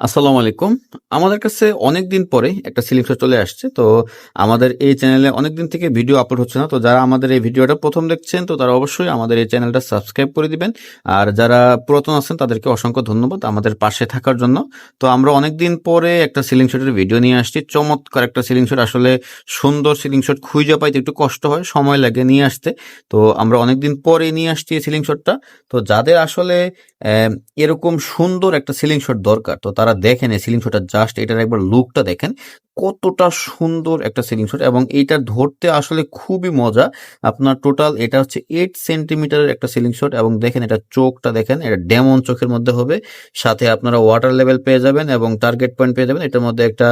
আসসালামু আলাইকুম। আমাদের কাছে অনেক দিন পরে একটা সিলিং শো চলে আসছে। তো আমাদের এই চ্যানেলে অনেক দিন থেকে ভিডিও আপলোড হচ্ছে না। তো যারা আমাদের এই ভিডিওটা প্রথম দেখছেন, তো তারা অবশ্যই আমাদের এই চ্যানেলটা সাবস্ক্রাইব করে দিবেন। আর যারা পুরাতন আছেন, তাদেরকে অসংখ্য ধন্যবাদ আমাদের পাশে থাকার জন্য। তো আমরা অনেক দিন পরে একটা সিলিং শটের ভিডিও নিয়ে আসছি। চমৎকার একটা সিলিং শট। আসলে সুন্দর সিলিং শট। খুঁজে পাইতে একটু কষ্ট হয়, সময় লাগে নিয়ে আসতে। তো আমরা অনেক দিন পরে নিয়ে আসছি এই সিলিং শটটা। তো যাদের আসলে এরকম সুন্দর একটা সিলিং শট দরকার, তো তারা দেখেন এই সিলিং জাস্ট এটার একবার লুকটা দেখেন। কতটা সুন্দর একটা সিলিং শট এবং এইটা ধরতে আসলে খুবই মজা। আপনার টোটাল এটা হচ্ছে এইট সেন্টিমিটারের একটা সিলিং শট এবং দেখেন এটা চোখটা দেখেন, এটা ডেমন চোখের মধ্যে হবে। সাথে আপনারা ওয়াটার লেভেল পেয়ে যাবেন এবং টার্গেট পয়েন্ট পেয়ে যাবেন। এটার মধ্যে একটা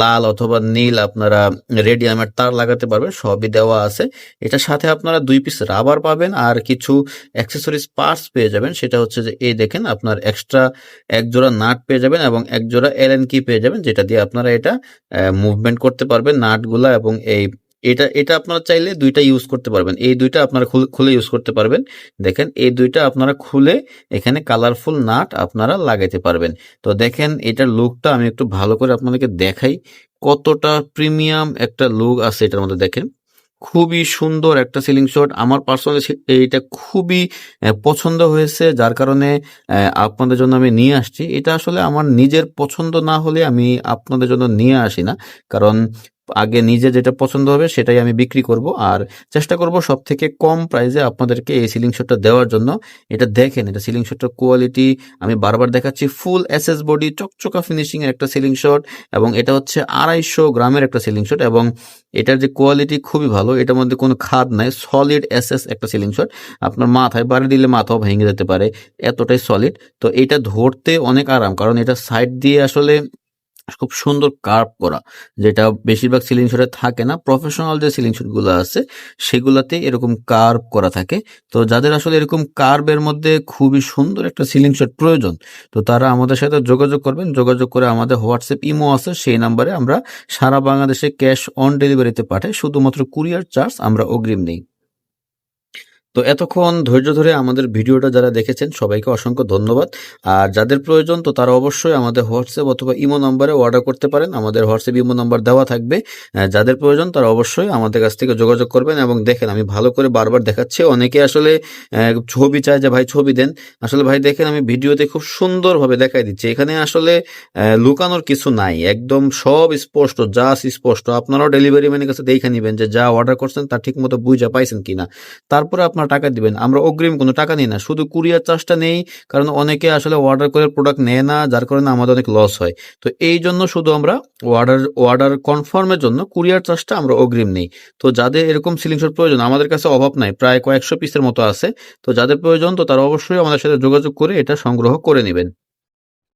লাল অথবা নীল আপনারা রেডিয়ামের তার লাগাতে পারবেন, সবই দেওয়া আছে। এটা সাথে আপনারা দুই পিস রাবার পাবেন আর কিছু অ্যাক্সেসরিজ পার্টস পেয়ে যাবেন। সেটা হচ্ছে যে এই দেখেন আপনার এক্সট্রা এক জোড়া নাট পেয়ে যাবেন এবং এক জোড়া এলএন কি পেয়ে যাবেন, যেটা দিয়ে আপনারা এটা মুভমেন্ট করতে পারবেন নাটগুলা এবং এই এটা এটা আপনারা চাইলে দুইটা ইউজ করতে পারবেন। এই দুইটা আপনারা খুলে ইউজ করতে পারবেন। দেখেন, এই দুইটা আপনারা খুলে এখানে কালারফুল নাট আপনারা লাগাইতে পারবেন। তো দেখেন, এটার লুকটা আমি একটু ভালো করে আপনাদেরকে দেখাই। কতটা প্রিমিয়াম একটা লুক আছে এটার মধ্যে, দেখেন। খুবই সুন্দর একটা সিলিং শট আমার পার্সোনালি এইটা খুবই পছন্দ হয়েছে, যার কারণে আপনাদের জন্য আমি নিয়ে আসছি। এটা আসলে আমার নিজের পছন্দ না হলে আমি আপনাদের জন্য নিয়ে আসি না। কারণ আগে নিজে যেটা পছন্দ হবে সেটাই আমি বিক্রি করব। আর চেষ্টা করব সব থেকে কম প্রাইসে আপনাদেরকে এই সিলিং শটটা দেওয়ার জন্য। এটা দেখেন, এটা সিলিং শটটার কোয়ালিটি আমি বারবার দেখাচ্ছি ফুল এসএস বডি চকচকা ফিনিশিং এর একটা সিলিং শট এবং এটা হচ্ছে আড়াইশো গ্রামের একটা সিলিং শট এবং এটার যে কোয়ালিটি খুবই ভালো, এটার মধ্যে কোনো খাদ নাই সলিড এসএস একটা সিলিং শট আপনার মাথায় বাড়ি দিলে মাথাও ভেঙে যেতে পারে, এতটাই সলিড তো এটা ধরতে অনেক আরাম, কারণ এটা সাইড দিয়ে আসলে খুব সুন্দর কার্ভ করা, যেটা বেশিরভাগ সিলিং শটে থাকে না। প্রফেশনাল যে সিলিং শটগুলো আছে, সেগুলাতে এরকম কার্ভ করা থাকে। তো যাদের আসলে এরকম কার্ভের মধ্যে খুবই সুন্দর একটা সিলিং শট প্রয়োজন, তো তারা আমাদের সাথে যোগাযোগ করবেন। যোগাযোগ করে আমাদের হোয়াটসঅ্যাপ ইমো আছে, সেই নাম্বারে আমরা সারা বাংলাদেশে ক্যাশ অন ডেলিভারিতে পাঠাই। শুধুমাত্র কুরিয়ার চার্জ আমরা অগ্রিম নেই। তো এতক্ষণ ধৈর্য ধরে আমাদের ভিডিওটা যারা দেখেছেন, সবাইকে অসংখ্য ধন্যবাদ। আর যাদের প্রয়োজন, তো তারা অবশ্যই আমাদের হোয়াটসঅ্যাপ অথবা ইমো নম্বরে অর্ডার করতে পারেন। আমাদের হোয়াটসঅ্যাপ, ইমো নম্বর দেওয়া থাকবে। যাদের প্রয়োজন, তারা অবশ্যই আমাদের কাছ থেকে যোগাযোগ করবেন। এবং দেখেন, আমি ভালো করে বারবার দেখাচ্ছি। অনেকে আসলে ছবি চায় যে, ভাই, ছবি দেন। আসলে ভাই, দেখেন, আমি ভিডিওতে খুব সুন্দরভাবে দেখাই দিচ্ছি। এখানে আসলে লুকানোর কিছু নাই। একদম সব স্পষ্ট যা স্পষ্ট। আপনারাও ডেলিভারি ম্যানের কাছে দেখে নেবেন যে, যা অর্ডার করছেন, তা ঠিক মতো বুঝা পাইছেন কিনা। তারপরে আপনার টাকা দিবেন, আমরা অগ্রিম কোনো টাকা নিই না। শুধু কুরিয়ার চার্জটা নেই, কারণ অনেকে আসলে অর্ডার করে প্রোডাক্ট নেয় না, যার কারণে আমাদের অনেক লস হয়। তো এই জন্য শুধু আমরা অর্ডার অর্ডার কনফার্মের জন্য কুরিয়ার চার্জটা আমরা অগ্রিম নেই। তো যাদের এরকম সিলিং শট প্রয়োজন, আমাদের কাছে অভাব নাই, প্রায় কয়েকশো পিসের মতো আছে। তো যাদের প্রয়োজন, তো তারা অবশ্যই আমাদের সাথে যোগাযোগ করে এটা সংগ্রহ করে নেবেন।